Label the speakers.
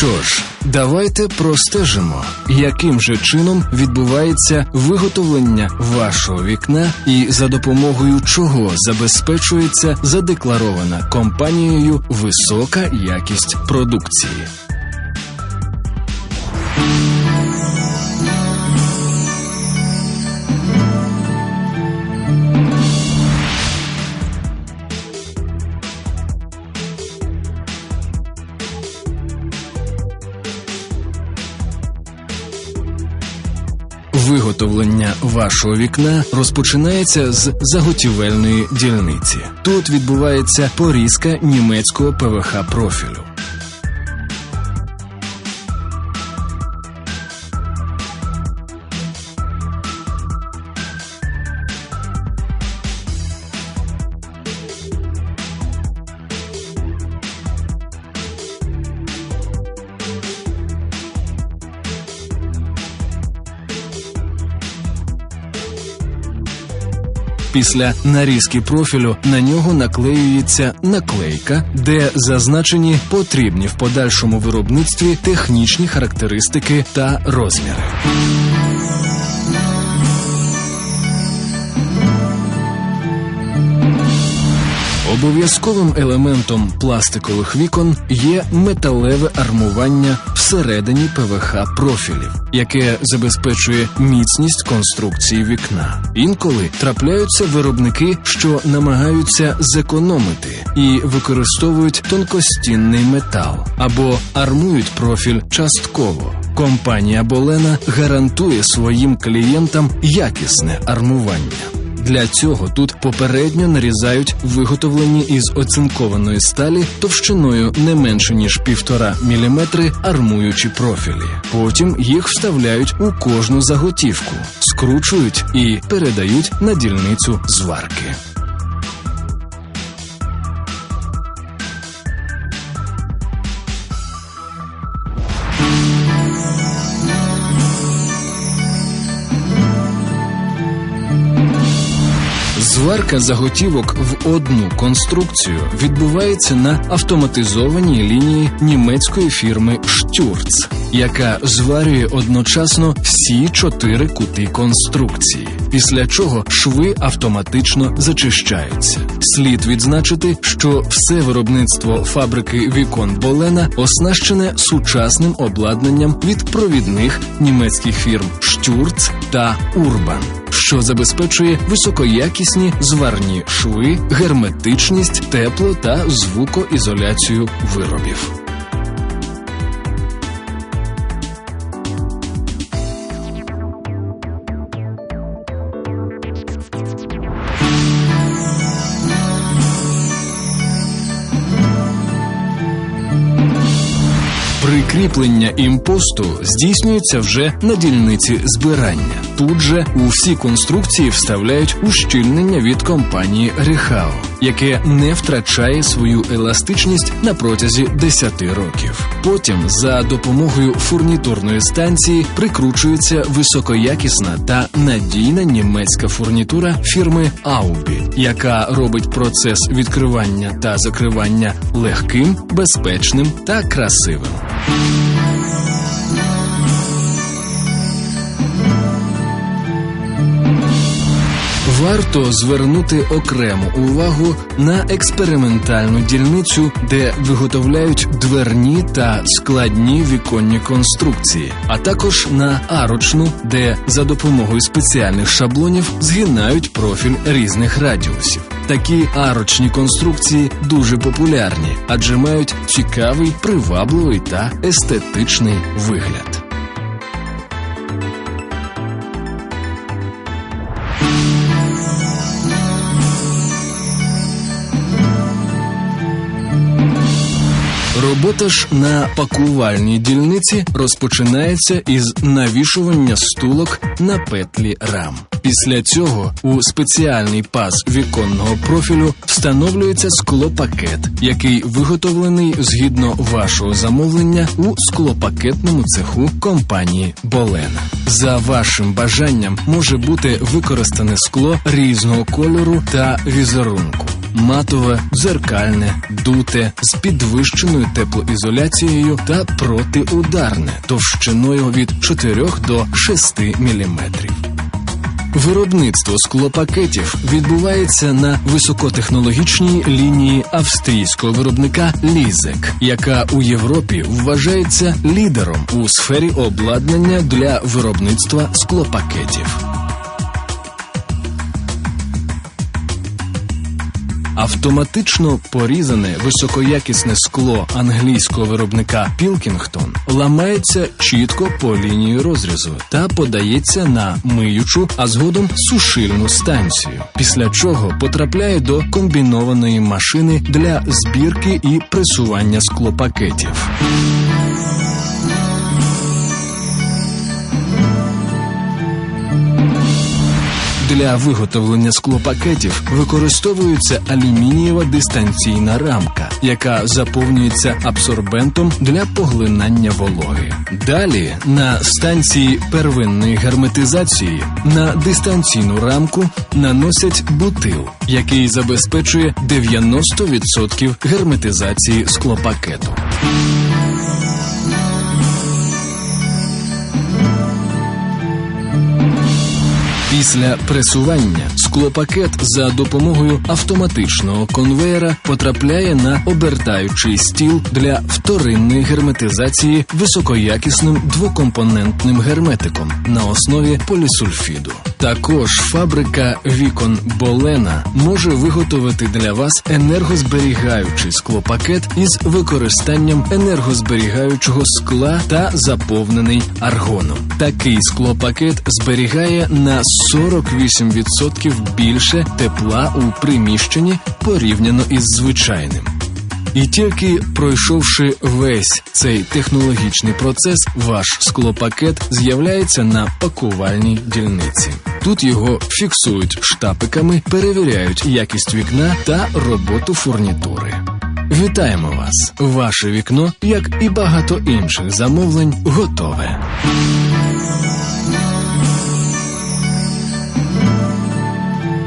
Speaker 1: Що ж, давайте простежимо, яким же чином відбувається виготовлення вашого вікна і за допомогою чого забезпечується задекларована компанією висока якість продукції. Виготовлення вашого вікна розпочинається з заготівельної дільниці. Тут відбувається порізка німецького ПВХ профілю. Після нарізки профілю на нього наклеюється наклейка, де зазначені потрібні в подальшому виробництві технічні характеристики та розміри. Обов'язковим елементом пластикових вікон є металеве армування всередині ПВХ профілів, яке забезпечує міцність конструкції вікна. Інколи трапляються виробники, що намагаються зекономити і використовують тонкостінний метал або армують профіль частково. Компанія Болена гарантує своїм клієнтам якісне армування. Для цього тут попередньо нарізають виготовлені із оцинкованої сталі товщиною не менше ніж півтора міліметри армуючі профілі. Потім їх вставляють у кожну заготівку, скручують і передають на дільницю зварки. Зварка заготівок в одну конструкцію відбувається на автоматизованій лінії німецької фірми Штюрц, яка зварює одночасно всі чотири кути конструкції, після чого шви автоматично зачищаються. Слід відзначити, що все виробництво фабрики вікон Болена оснащене сучасним обладнанням від провідних німецьких фірм Штюрц та Урбан що забезпечує високоякісні зварні шви, герметичність, тепло та звукоізоляцію виробів. Прикріплення імпосту здійснюється вже на дільниці збирання. Тут же у всі конструкції вставляють ущільнення від компанії Рехао, яке не втрачає свою еластичність на протязі 10 років. Потім за допомогою фурнітурної станції прикручується високоякісна та надійна німецька фурнітура фірми Аубі, яка робить процес відкривання та закривання легким, безпечним та красивим. Варто звернути окрему увагу на експериментальну дільницю, де виготовляють дверні та складні віконні конструкції, а також на арочну, де за допомогою спеціальних шаблонів згинають профіль різних радіусів. Такі арочні конструкції дуже популярні, адже мають цікавий, привабливий та естетичний вигляд. Робота ж на пакувальній дільниці розпочинається із навішування стулок на петлі рам. Після цього у спеціальний паз віконного профілю встановлюється склопакет, який виготовлений згідно вашого замовлення у склопакетному цеху компанії Болена. За вашим бажанням може бути використане скло різного кольору та візерунку. Матове, дзеркальне, дуте з підвищеною теплоізоляцією та протиударне товщиною від 4 до 6 міліметрів. Виробництво склопакетів відбувається на високотехнологічній лінії австрійського виробника Лізек, яка у Європі вважається лідером у сфері обладнання для виробництва склопакетів. Автоматично порізане високоякісне скло англійського виробника Пілкінгтон ламається чітко по лінії розрізу та подається на миючу, а згодом сушильну станцію, після чого потрапляє до комбінованої машини для збірки і пресування склопакетів. Для виготовлення склопакетів використовується алюмінієва дистанційна рамка, яка заповнюється абсорбентом для поглинання вологи. Далі на станції первинної герметизації на дистанційну рамку наносять бутил, який забезпечує 90% герметизації склопакету. Після пресування склопакет за допомогою автоматичного конвеєра потрапляє на обертаючий стіл для вторинної герметизації високоякісним двокомпонентним герметиком на основі полісульфіду. Також фабрика вікон Болена може виготовити для вас енергозберігаючий склопакет із використанням енергозберігаючого скла та заповнений аргоном. Такий склопакет зберігає на 48% більше тепла у приміщенні порівняно із звичайним. І тільки пройшовши весь цей технологічний процес, ваш склопакет з'являється на пакувальній дільниці. Тут його фіксують штапиками, перевіряють якість вікна та роботу фурнітури. Вітаємо вас! Ваше вікно, як і багато інших замовлень, готове.